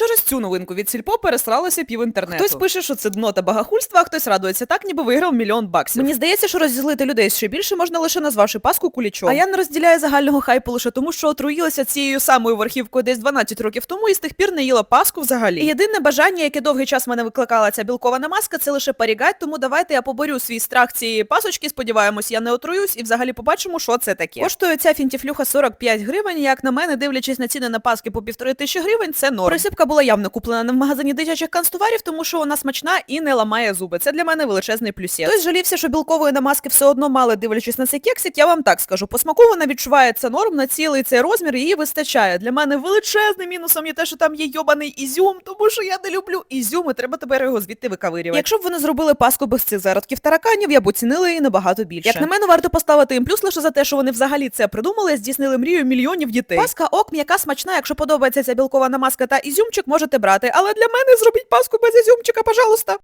Через цю новинку від сільпо пересралося пів інтернету. Хтось пише, що це дно та багахульство, а хтось радується так, ніби виграв мільйон баксів. Мені здається, що розізлити людей ще більше можна лише назвавши паску кулічом. А я не розділяю загального хайпу лише тому, що отруїлася цією самою верхівкою десь 12 років тому і з тих пір не їла паску взагалі. І єдине бажання, яке довгий час мене викликала ця білкована маска, це лише порігать, тому давайте я поборю свій страх цієї пасочки. Сподіваємось, я не отруюсь і взагалі побачимо, що це таке. Коштує ця фінтіфлюха 45 гривень. Як на мене, дивлячись на ціни на паски по півтори тисячі гривень, це норм. Присипка була явно куплена не в магазині дитячих канцтоварів, тому що вона смачна і не ламає зуби. Це для мене величезний плюсєт. Хтось жалівся, що білкової намазки все одно мали, дивлячись на цей кексик, я вам так скажу. По відчувається норм на цілий цей розмір, її вистачає. Для мене величезним мінусом є те, що там є йобаний ізюм, тому що я не люблю ізюм, і треба тепер його звідти викавирювати. Якщо б вони зробили паску без цих зародків тараканів, я б оцінила її набагато більше. Як на мене, варто поставити їм плюс лише за те, що вони взагалі це придумали, здійснили мрію мільйонів дітей. Паска ок, м'яка смачна, якщо подобається ця білкова намазка та ізюмчик, можете брати. Але для мене зробіть паску без ізюмчика, пожалуйста.